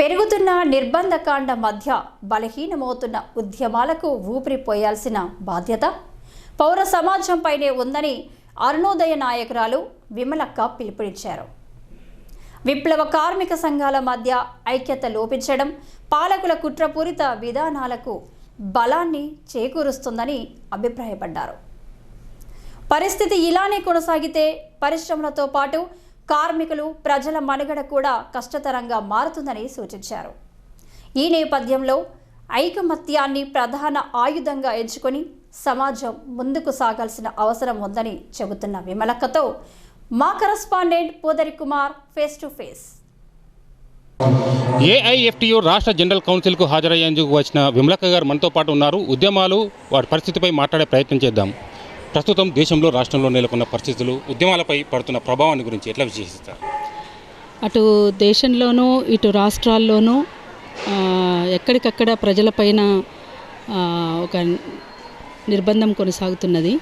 పెరుగుతున్న నిర్బంధకాండ మధ్య బలహీనమవుతున్న ఉద్యమాలకు ఊపిరి పోయాల్సిన బాధ్యత పౌర సమాజంపైనే ఉందని అరుణోదయ నాయకురాలు విమలక్క పిలుపునిచ్చారు. విప్లవ కార్మిక సంఘాల మధ్య ఐక్యత లోపించడం పాలకుల కుట్రపూరిత విధానాలకు బలాన్ని చేకూరుస్తుందని అభిప్రాయపడ్డారు. పరిస్థితి ఇలానే కొనసాగితే పరిశ్రమలతో పాటు కార్మికులు ప్రజల మనుగడ కూడా కష్టతరంగా మారుతుందని సూచించారు. ఈ నేపథ్యంలో ఐకమత్యాన్ని ప్రధాన ఆయుధంగా ఎంచుకొని సమాజం ముందుకు సాగాల్సిన అవసరం ఉందని చెబుతున్న విమలక్కతో మా correspondent Podari Kumar face to face. AIFTU రాష్ట్ర జనరల్ కౌన్సిల్కు హాజరయ్యేందుకు వచ్చిన విమలక్క గారు మనతో పాటు ఉన్నారు. ఉద్యమాలు వాటి పరిస్థితిపై మాట్లాడే ప్రయత్నం చేద్దాం. ప్రస్తుతం దేశంలో రాష్ట్రంలో నెలకొన్న పరిస్థితులు ఉద్యమాలపై పడుతున్న ప్రభావాన్ని గురించి ఎట్లా విశ్లేషిస్తారు? అటు దేశంలోనూ ఇటు రాష్ట్రాల్లోనూ ఎక్కడికక్కడ ప్రజలపైన ఒక నిర్బంధం కొనసాగుతున్నది.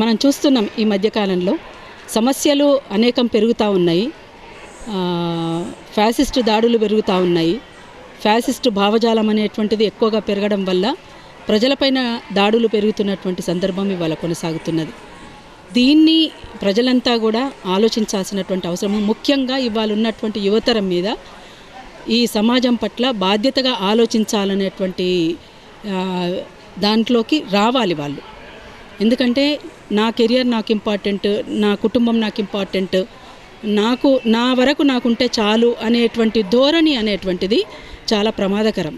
మనం చూస్తున్నాం ఈ మధ్యకాలంలో సమస్యలు అనేకం పెరుగుతూ ఉన్నాయి. ఫ్యాసిస్ట్ దాడులు పెరుగుతూ ఉన్నాయి. ఫ్యాసిస్ట్ భావజాలం అనేటువంటిది ఎక్కువగా పెరగడం వల్ల ప్రజలపైన దాడులు పెరుగుతున్నటువంటి సందర్భం ఇవాళ కొనసాగుతున్నది. దీన్ని ప్రజలంతా కూడా ఆలోచించాల్సినటువంటి అవసరం ముఖ్యంగా ఇవాళ ఉన్నటువంటి యువతరం మీద ఈ సమాజం పట్ల బాధ్యతగా ఆలోచించాలనేటువంటి దాంట్లోకి రావాలి వాళ్ళు. ఎందుకంటే నా కెరియర్ నాకు ఇంపార్టెంట్ నా కుటుంబం నాకు ఇంపార్టెంట్ నాకు నా వరకు నాకుంటే చాలు అనేటువంటి ధోరణి అనేటువంటిది చాలా ప్రమాదకరం.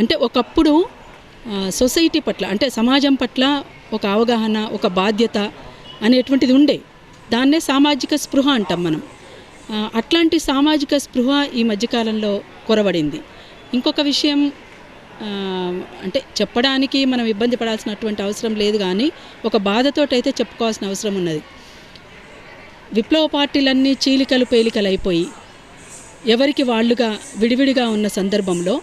అంటే ఒకప్పుడు సొసైటీ పట్ల అంటే సమాజం పట్ల ఒక అవగాహన ఒక బాధ్యత అనేటువంటిది ఉండే. దాన్నే సామాజిక స్పృహ అంటాం మనం. అట్లాంటి సామాజిక స్పృహ ఈ మధ్యకాలంలో కొరబడింది ఇంకొక విషయం అంటే చెప్పడానికి మనం ఇబ్బంది పడాల్సినటువంటి అవసరం లేదు కానీ ఒక బాధతోటైతే చెప్పుకోవాల్సిన అవసరం ఉన్నది. విప్లవ పార్టీలన్నీ చీలికలు పేలికలు అయిపోయి ఎవరికి వాళ్ళుగా విడివిడిగా ఉన్న సందర్భంలో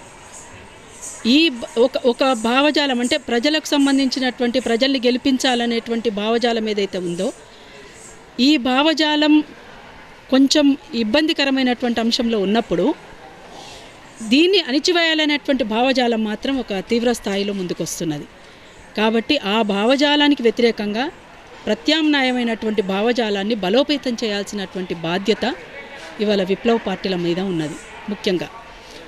ఈ ఒక ఒక భావజాలం అంటే ప్రజలకు సంబంధించినటువంటి ప్రజల్ని గెలిపించాలనేటువంటి భావజాలం ఏదైతే ఉందో ఈ భావజాలం కొంచెం ఇబ్బందికరమైనటువంటి అంశంలో ఉన్నప్పుడు దీన్ని అణిచివేయాలనేటువంటి భావజాలం మాత్రం ఒక తీవ్ర స్థాయిలో ముందుకొస్తున్నది. కాబట్టి ఆ భావజాలానికి వ్యతిరేకంగా ప్రత్యామ్నాయమైనటువంటి భావజాలాన్ని బలోపేతం చేయాల్సినటువంటి బాధ్యత ఇవాళ విప్లవ పార్టీల మీద ఉన్నది ముఖ్యంగా.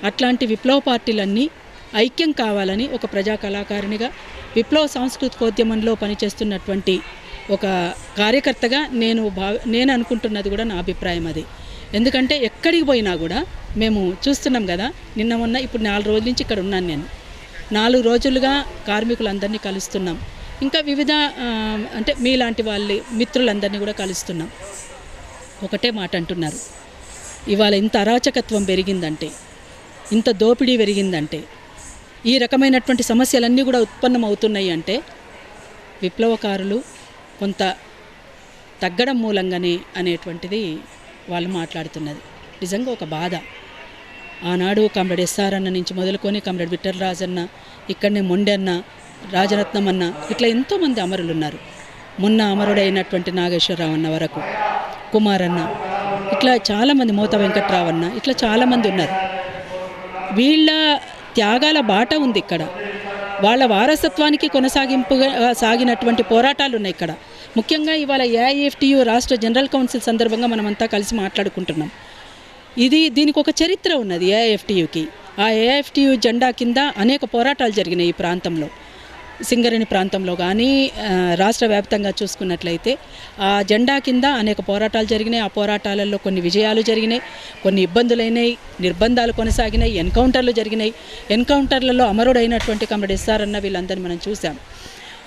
అట్లాంటి విప్లవ పార్టీలన్నీ ఐక్యం కావాలని ఒక ప్రజా కళాకారిణిగా విప్లవ సాంస్కృతికోద్యమంలో పనిచేస్తున్నటువంటి ఒక కార్యకర్తగా నేను భావ నేను అనుకుంటున్నది కూడా నా అభిప్రాయం అది. ఎందుకంటే ఎక్కడికి పోయినా కూడా మేము చూస్తున్నాం కదా నిన్న మొన్న ఇప్పుడు నాలుగు రోజుల నుంచి ఇక్కడ ఉన్నాను నేను. నాలుగు రోజులుగా కార్మికులందరినీ కలుస్తున్నాం. ఇంకా వివిధ అంటే మీలాంటి వాళ్ళ మిత్రులందరినీ కూడా కలుస్తున్నాం. ఒకటే మాట అంటున్నారు. ఇవాళ ఇంత అరాచకత్వం పెరిగిందంటే ఇంత దోపిడీ పెరిగిందంటే ఈ రకమైనటువంటి సమస్యలన్నీ కూడా ఉత్పన్నం అవుతున్నాయి అంటే విప్లవకారులు కొంత తగ్గడం మూలంగానే అనేటువంటిది వాళ్ళు మాట్లాడుతున్నది. నిజంగా ఒక బాధ. ఆనాడు కమ్రేడ్ ఎస్ఆర్ అన్న నుంచి మొదలుకొని కమ్రేడ్ విఠల్ రాజన్న ఇక్కడనే మొండెన్న రాజరత్నం అన్న ఇట్లా ఎంతోమంది అమరులు ఉన్నారు మొన్న అమరుడైనటువంటి నాగేశ్వరరావు అన్న వరకు కుమార్ అన్న ఇట్లా చాలామంది మోత వెంకట్రావు అన్న ఇట్లా చాలామంది ఉన్నారు. వీళ్ళ త్యాగాల బాట ఉంది ఇక్కడ. వాళ్ళ వారసత్వానికి కొనసాగింపుగా సాగినటువంటి పోరాటాలు ఉన్నాయి ఇక్కడ. ముఖ్యంగా ఇవాళ ఏఐఎఫ్టియు రాష్ట్ర జనరల్ కౌన్సిల్ సందర్భంగా మనమంతా కలిసి మాట్లాడుకుంటున్నాం. ఇది దీనికి ఒక చరిత్ర ఉన్నది ఏఐఎఫ్టియుకి. ఆ ఏఐఎఫ్టియు జెండా కింద అనేక పోరాటాలు జరిగినాయి ఈ ప్రాంతంలో. సింగరేణి ప్రాంతంలో కానీ రాష్ట్ర వ్యాప్తంగా చూసుకున్నట్లయితే ఆ జెండా కింద అనేక పోరాటాలు జరిగినాయి. ఆ పోరాటాలలో కొన్ని విజయాలు జరిగినాయి. కొన్ని ఇబ్బందులైనాయి నిర్బంధాలు కొనసాగినాయి ఎన్కౌంటర్లు జరిగినాయి. ఎన్కౌంటర్లలో అమరుడైనటువంటి కమరెడ్ ఎస్ఆర్ అన్న వీళ్ళందరినీ మనం చూసాం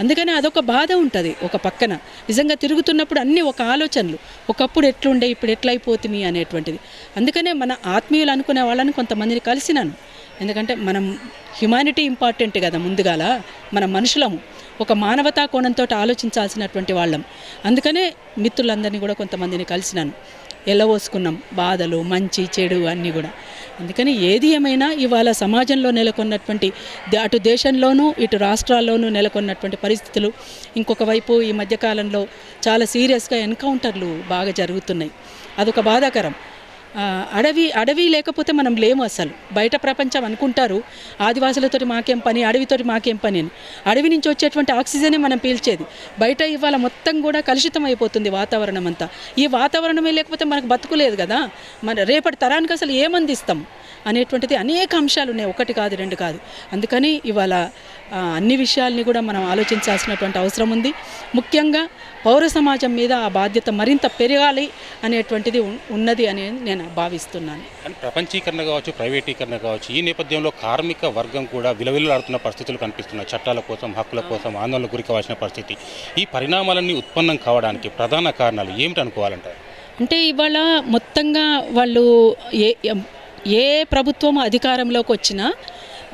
అందుకని అదొక బాధ ఉంటుంది ఒక పక్కన. నిజంగా తిరుగుతున్నప్పుడు అన్ని ఒక ఆలోచనలు. ఒకప్పుడు ఎట్లుండే ఇప్పుడు ఎట్లయిపోతుంది అనేటువంటిది. అందుకనే మన ఆత్మీయులు అనుకునే వాళ్ళని కొంతమందిని కలిసినాను. ఎందుకంటే మనం హ్యుమానిటీ ఇంపార్టెంట్ కదా ముందుగాల మనం మనుషులము. ఒక మానవతా కోణంతో ఆలోచించాల్సినటువంటి వాళ్ళం. అందుకనే మిత్రులందరినీ కూడా కొంతమందిని కలిసినాను. ఎల్లవోసుకున్నాం. బాధలు మంచి చెడు అన్నీ కూడా. అందుకని ఏది ఏమైనా ఇవాళ సమాజంలో నెలకొన్నటువంటి అటు దేశంలోనూ ఇటు రాష్ట్రాల్లోనూ నెలకొన్నటువంటి పరిస్థితులు ఇంకొక వైపు ఈ మధ్యకాలంలో చాలా సీరియస్గా ఎన్కౌంటర్లు బాగా జరుగుతున్నాయి. అదొక బాధాకరం. అడవి అడవి లేకపోతే మనం లేము అసలు. బయట ప్రపంచం అనుకుంటారు. ఆదివాసులతోటి మాకేం పని అడవితోటి మాకేం పని అని. అడవి నుంచి వచ్చేటువంటి ఆక్సిజనే మనం పీల్చేది. బయట ఇవాళ మొత్తం కూడా కలుషితం అయిపోతుంది వాతావరణం అంతా. ఈ వాతావరణమే లేకపోతే మనకు బతుకులేదు కదా. మన రేపటి తరానికి అసలు ఏమందిస్తాం? అనేటువంటిది అనేక అంశాలు ఉన్నాయి. ఒకటి కాదు రెండు కాదు. అందుకని ఇవాళ అన్ని విషయాల్ని కూడా మనం ఆలోచించాల్సినటువంటి అవసరం ఉంది. ముఖ్యంగా పౌర సమాజం మీద ఆ బాధ్యత మరింత పెరగాలి అనేటువంటిది ఉన్- ఉన్నది అని నేను భావిస్తున్నాను. ప్రపంచీకరణ కావచ్చు ప్రైవేటీకరణ కావచ్చు ఈ నేపథ్యంలో కార్మిక వర్గం కూడా విలవిల్లాడుతున్న పరిస్థితులు కనిపిస్తున్నాయి. చట్టాల కోసం హక్కుల కోసం ఆందోళన గురి కావాల్సిన పరిస్థితి. ఈ పరిణామాలన్నీ ఉత్పన్నం కావడానికి ప్రధాన కారణాలు ఏమిటి అనుకోవాలంటారు? అంటే ఇవాళ మొత్తంగా వాళ్ళు ఏ ఏ ప్రభుత్వం అధికారంలోకి వచ్చినా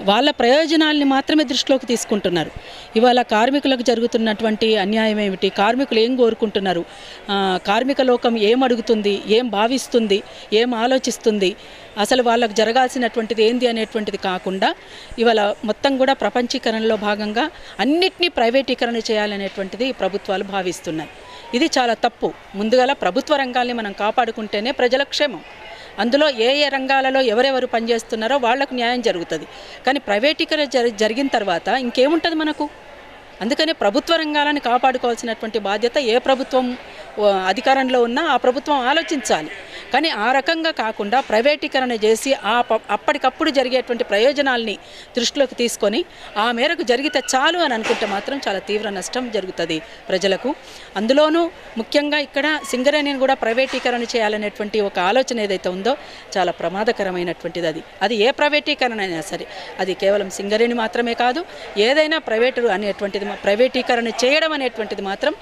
వాళ్ళ ప్రయోజనాల్ని మాత్రమే దృష్టిలోకి తీసుకుంటున్నారు. ఇవాళ కార్మికులకు జరుగుతున్నటువంటి అన్యాయం ఏమిటి? కార్మికులు ఏం కోరుకుంటున్నారు? కార్మిక లోకం ఏం అడుగుతుంది? ఏం భావిస్తుంది? ఏం ఆలోచిస్తుంది? అసలు వాళ్ళకు జరగాల్సినటువంటిది ఏంది అనేటువంటిది కాకుండా ఇవాళ మొత్తం కూడా ప్రపంచీకరణలో భాగంగా అన్నిటినీ ప్రైవేటీకరణ చేయాలనేటువంటిది ప్రభుత్వాలు భావిస్తున్నాయి. ఇది చాలా తప్పు. ముందుగా ప్రభుత్వ రంగాల్ని మనం కాపాడుకుంటేనే ప్రజల క్షేమం. అందులో ఏ ఏ రంగాలలో ఎవరెవరు పనిచేస్తున్నారో వాళ్ళకు న్యాయం జరుగుతుంది. కానీ ప్రైవేటీకరణ జరిగిన తర్వాత ఇంకేముంటుంది మనకు? అందుకనే ప్రభుత్వ రంగాలను కాపాడుకోవాల్సినటువంటి బాధ్యత ఏ ప్రభుత్వం అధికారంలో ఉన్నా ఆ ప్రభుత్వం ఆలోచించాలి. కానీ ఆ రకంగా కాకుండా ప్రైవేటీకరణ చేసి ఆ అప్పటికప్పుడు జరిగేటువంటి ప్రయోజనాల్ని దృష్టిలోకి తీసుకొని ఆ మేరకు జరిగితే చాలు అని అనుకుంటే మాత్రం చాలా తీవ్ర నష్టం జరుగుతుంది ప్రజలకు. అందులోనూ ముఖ్యంగా ఇక్కడ సింగరేణిని కూడా ప్రైవేటీకరణ చేయాలనేటువంటి ఒక ఆలోచన ఏదైతే ఉందో చాలా ప్రమాదకరమైనటువంటిది అది. అది ఏ ప్రైవేటీకరణ అయినా సరే అది కేవలం సింగరేణి మాత్రమే కాదు ఏదైనా ప్రైవేటు అనేటువంటిది ప్రైవేటీకరణ చేయడం అనేటువంటిది మాత్రం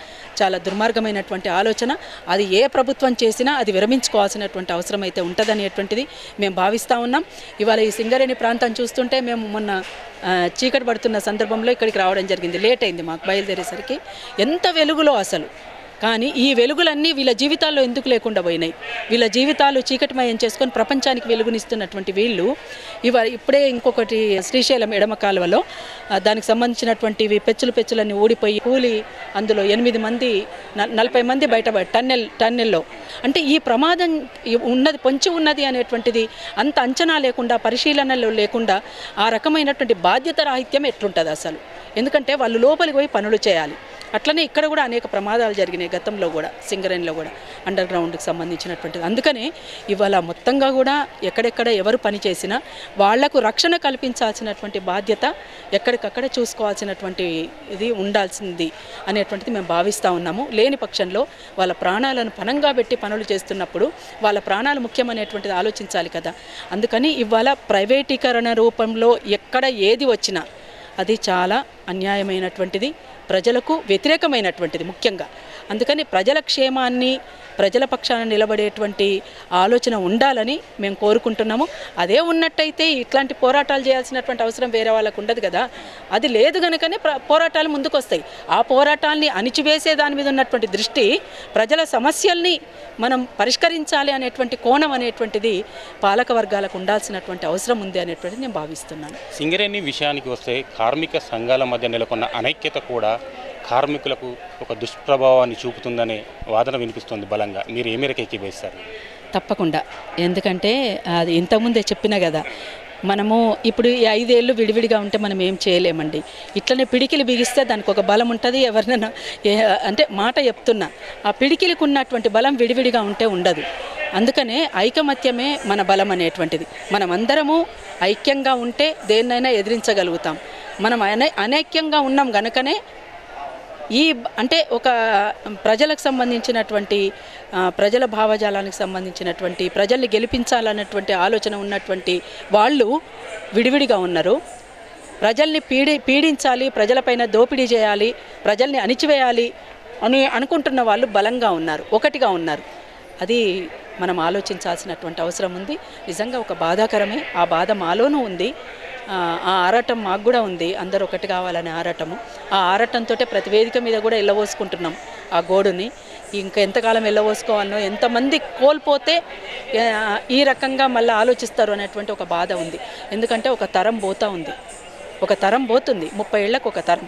చాలా దుర్మార్గమైనటువంటి ఆలోచన. అది ఏ ప్రభుత్వం చేసినా అది విరమించుకోవాల్సిన చేయాల్సినటువంటి అవసరం అయితే ఉంటుందనేటువంటిది మేము భావిస్తూ ఉన్నాం. ఇవాళ ఈ సింగరేణి ప్రాంతం చూస్తుంటే మేము మొన్న చీకటి పడుతున్న సందర్భంలో ఇక్కడికి రావడం జరిగింది. లేట్ అయింది మాకు బయలుదేరేసరికి. ఎంత వెలుగులో అసలు. కానీ ఈ వెలుగులన్నీ వీళ్ళ జీవితాల్లో ఎందుకు లేకుండా పోయినాయి? వీళ్ళ జీవితాలు చీకటిమయం చేసుకొని ప్రపంచానికి వెలుగునిస్తున్నటువంటి వీళ్ళు ఇవ ఇప్పుడే ఇంకొకటి శ్రీశైలం ఎడమ కాలువలో దానికి సంబంధించినటువంటివి పెచ్చులు పెచ్చులన్నీ ఊడిపోయి కూలి అందులో ఎనిమిది మంది న- నలభై మంది బయట టన్నెల్ టన్నెల్లో. అంటే ఈ ప్రమాదం ఉన్నది పొంచి ఉన్నది అనేటువంటిది అంత అంచనా లేకుండా పరిశీలనలు లేకుండా ఆ రకమైనటువంటి బాధ్యత రాహిత్యం ఎట్లుంటుంది అసలు? ఎందుకంటే వాళ్ళు లోపలికి పోయి పనులు చేయాలి. అట్లనే ఇక్కడ కూడా అనేక ప్రమాదాలు జరిగినాయి గతంలో కూడా సింగరేణిలో కూడా అండర్ గ్రౌండ్కి సంబంధించినటువంటిది. అందుకనే ఇవాళ మొత్తంగా కూడా ఎక్కడెక్కడ ఎవరు పని చేసినా వాళ్ళకు రక్షణ కల్పించాల్సినటువంటి బాధ్యత ఎక్కడికక్కడ చూసుకోవాల్సినటువంటి ఇది ఉండాల్సింది అనేటువంటిది మేము భావిస్తూ ఉన్నాము. లేని పక్షంలో వాళ్ళ ప్రాణాలను పనంగా పెట్టి పనులు చేస్తున్నప్పుడు వాళ్ళ ప్రాణాలు ముఖ్యమనేటువంటిది ఆలోచించాలి కదా. అందుకని ఇవాళ ప్రైవేటీకరణ రూపంలో ఎక్కడ ఏది వచ్చినా అది చాలా అన్యాయమైనటువంటిది. ప్రజలకు వ్యతిరేకమైనటువంటిది ముఖ్యంగా. అందుకని ప్రజల క్షేమాన్ని ప్రజల పక్షాన నిలబడేటువంటి ఆలోచన ఉండాలని మేము కోరుకుంటున్నాము. అదే ఉన్నట్టయితే ఇట్లాంటి పోరాటాలు చేయాల్సినటువంటి అవసరం వేరే వాళ్ళకు ఉండదు కదా. అది లేదు కనుకనే ప్ర- పోరాటాలు ముందుకు వస్తాయి ఆ పోరాటాల్ని అణిచివేసే దాని మీద ఉన్నటువంటి దృష్టి ప్రజల సమస్యల్ని మనం పరిష్కరించాలి అనేటువంటి కోణం అనేటువంటిది పాలక వర్గాలకు ఉండాల్సినటువంటి అవసరం ఉంది అనేటువంటిది నేను భావిస్తున్నాను. సింగరేణి విషయానికి వస్తే కార్మిక సంఘాల మధ్య నెలకొన్న అనైక్యత కూడా కార్మికులకు ఒక దుష్ప్రభావాన్ని చూపుతుందనే వాదన వినిపిస్తుంది బలంగా. మీరు ఏ మేరకు ఏకీభవిస్తారు? తప్పకుండా. ఎందుకంటే అది ఇంతకుముందే చెప్పిన కదా మనము ఇప్పుడు ఈ ఐదేళ్ళు విడివిడిగా ఉంటే మనం ఏం చేయలేమండి. ఇట్లనే పిడికిలు బిగిస్తే దానికి ఒక బలం ఉంటుంది ఎవరినైనా అంటే మాట చెప్తున్నా. ఆ పిడికిలకు ఉన్నటువంటి బలం విడివిడిగా ఉంటే ఉండదు. అందుకనే ఐకమత్యమే మన బలం అనేటువంటిది. మనం అందరము ఐక్యంగా ఉంటే దేన్నైనా ఎదిరించగలుగుతాం. మనం అనే అనైక్యంగా ఉన్నాం గనుకనే ఈ అంటే ఒక ప్రజలకు సంబంధించినటువంటి ప్రజల భావజాలానికి సంబంధించినటువంటి ప్రజల్ని గెలిపించాలన్నటువంటి ఆలోచన ఉన్నటువంటి వాళ్ళు విడివిడిగా ఉన్నారు. ప్రజల్ని పీడి పీడించాలి ప్రజలపైన దోపిడీ చేయాలి ప్రజల్ని అణిచివేయాలి అని అనుకుంటున్న వాళ్ళు బలంగా ఉన్నారు ఒకటిగా ఉన్నారు. అది మనం ఆలోచించాల్సినటువంటి అవసరం ఉంది. నిజంగా ఒక బాధాకరమే. ఆ బాధ మాలోనూ ఉంది. ఆ ఆరాటం మాకు కూడా ఉంది. అందరూ ఒకటి కావాలనే ఆరాటము. ఆ ఆరాటంతో ప్రతి వేదిక మీద కూడా వెళ్ళబోసుకుంటున్నాం ఆ గోడుని. ఇంకా ఎంతకాలం వెళ్ళబోసుకోవాలనో ఎంతమంది కోల్పోతే ఈ రకంగా మళ్ళీ ఆలోచిస్తారు అనేటువంటి ఒక బాధ ఉంది. ఎందుకంటే ఒక తరం పోతా ఉంది. ఒక తరం పోతుంది. ముప్పై ఏళ్ళకు ఒక తరం.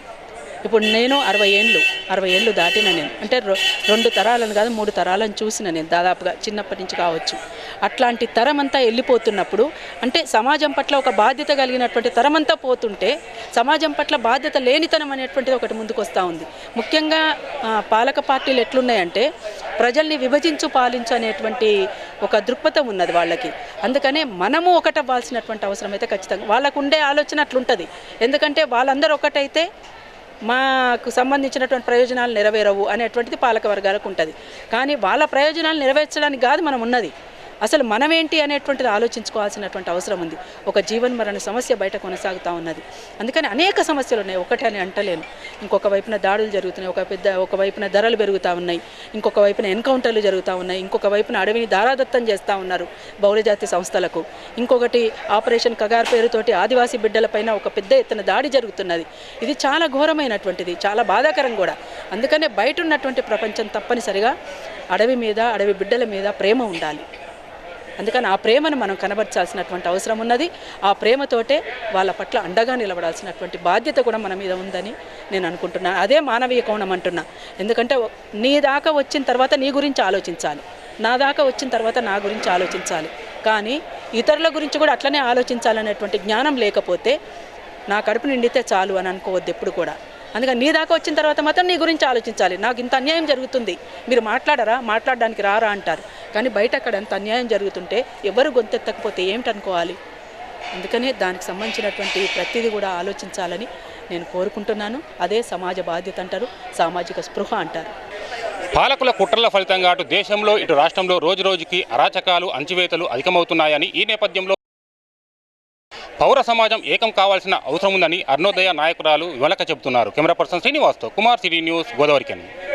ఇప్పుడు నేను అరవై ఏళ్ళు అరవై ఏళ్ళు దాటిన నేను. అంటే రొ- రెండు తరాలను కాదు మూడు తరాలను చూసిన నేను దాదాపుగా చిన్నప్పటి నుంచి కావచ్చు. అట్లాంటి తరం అంతా వెళ్ళిపోతున్నప్పుడు అంటే సమాజం పట్ల ఒక బాధ్యత కలిగినటువంటి తరం అంతా పోతుంటే సమాజం పట్ల బాధ్యత లేనితనం అనేటువంటిది ఒకటి ముందుకు వస్తూ ఉంది. ముఖ్యంగా పాలక పార్టీలు ఎట్లున్నాయంటే ప్రజల్ని విభజించు పాలించు అనేటువంటి ఒక దృక్పథం ఉన్నది వాళ్ళకి. అందుకనే మనము ఒకటవ్వాల్సినటువంటి అవసరం అయితే ఖచ్చితంగా వాళ్ళకు ఉండే ఆలోచన అట్లుంటుంది. ఎందుకంటే వాళ్ళందరూ ఒకటైతే మాకు సంబంధించినటువంటి ప్రయోజనాలు నెరవేరవు అనేటువంటిది పాలక వర్గాలకు ఉంటుంది. కానీ వాళ్ళ ప్రయోజనాలు నెరవేర్చడానికి కాదు మనం ఉన్నది. అసలు మనమేంటి అనేటువంటిది ఆలోచించుకోవాల్సినటువంటి అవసరం ఉంది. ఒక జీవన్ మరణ సమస్య బయట కొనసాగుతూ ఉన్నది. అందుకని అనేక సమస్యలు ఉన్నాయి. ఒకటి అని అంటలేను. ఇంకొక వైపున దాడులు జరుగుతున్నాయి. ఒక పెద్ద ఒక వైపున ధరలు పెరుగుతూ ఉన్నాయి. ఇంకొక వైపున ఎన్కౌంటర్లు జరుగుతూ ఉన్నాయి. ఇంకొక వైపున అడవిని దారాదత్తం చేస్తూ ఉన్నారు బహుళజాతి సంస్థలకు. ఇంకొకటి ఆపరేషన్ కగార్ పేరుతోటి ఆదివాసీ బిడ్డలపైన ఒక పెద్ద ఎత్తున దాడి జరుగుతున్నది. ఇది చాలా ఘోరమైనటువంటిది. చాలా బాధాకరం కూడా. అందుకనే బయట ఉన్నటువంటి ప్రపంచం తప్పనిసరిగా అడవి మీద అడవి బిడ్డల మీద ప్రేమ ఉండాలి. అందుకని ఆ ప్రేమను మనం కనబర్చాల్సినటువంటి అవసరం ఉన్నది. ఆ ప్రేమతోటే వాళ్ళ పట్ల అండగా నిలబడాల్సినటువంటి బాధ్యత కూడా మన మీద ఉందని నేను అనుకుంటున్నాను అదే మానవీయ కోణం అంటున్నా. ఎందుకంటే నీ దాకా వచ్చిన తర్వాత నీ గురించి ఆలోచించాలి. నా దాకా వచ్చిన తర్వాత నా గురించి ఆలోచించాలి. కానీ ఇతరుల గురించి కూడా అట్లనే ఆలోచించాలనేటువంటి జ్ఞానం లేకపోతే నా కడుపు నిండితే చాలు అని అనుకోవద్దు ఎప్పుడు కూడా. అందుకని నీ దాకా వచ్చిన తర్వాత మాత్రం నీ గురించి ఆలోచించాలి. నాకు ఇంత అన్యాయం జరుగుతుంది. మీరు మాట్లాడరా? మాట్లాడడానికి రారా అంటారు. కానీ బయట అక్కడ అంత అన్యాయం జరుగుతుంటే ఎవరు గొంతెత్తకపోతే ఏమిటనుకోవాలి? అందుకనే దానికి సంబంధించినటువంటి ప్రతిదీ కూడా ఆలోచించాలని నేను కోరుకుంటున్నాను. అదే సమాజ బాధ్యత అంటారు సామాజిక స్పృహ అంటారు. పాలకుల కుట్రల ఫలితంగా అటు దేశంలో ఇటు రాష్ట్రంలో రోజు రోజుకి అరాచకాలు అంచివేతలు అధికమవుతున్నాయని ఈ నేపథ్యంలో పౌర సమాజం ఏకం కావాల్సిన అవసరం ఉందని అరుణోదయ నాయకురాలు విమలక చెబుతున్నారు. కెమెరా పర్సన్ శ్రీనివాస్తో కుమార్ సిటీ న్యూస్ గోదావరికి